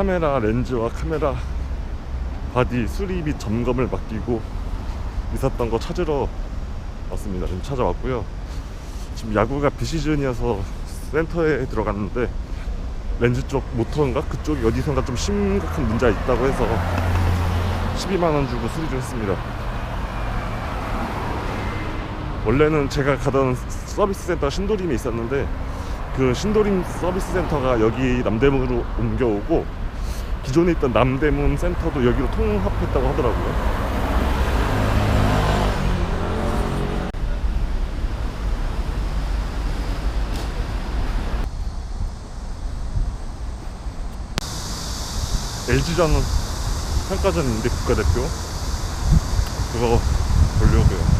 카메라 렌즈와 카메라 바디 수리 및 점검을 맡기고 있었던 거 찾으러 왔습니다. 지금 찾아왔고요. 지금 야구가 비시즌이어서 센터에 들어갔는데 렌즈 쪽 모터인가 그쪽이 어디선가 좀 심각한 문제가 있다고 해서 12만 원 주고 수리 를 했습니다. 원래는 제가 가던 서비스 센터 신도림에 있었는데 그 신도림 서비스 센터가 여기 남대문으로 옮겨오고 기존에 있던 남대문 센터도 여기로 통합했다고 하더라고요. LG전은 평가전 인데 국가대표 그거 보려고요.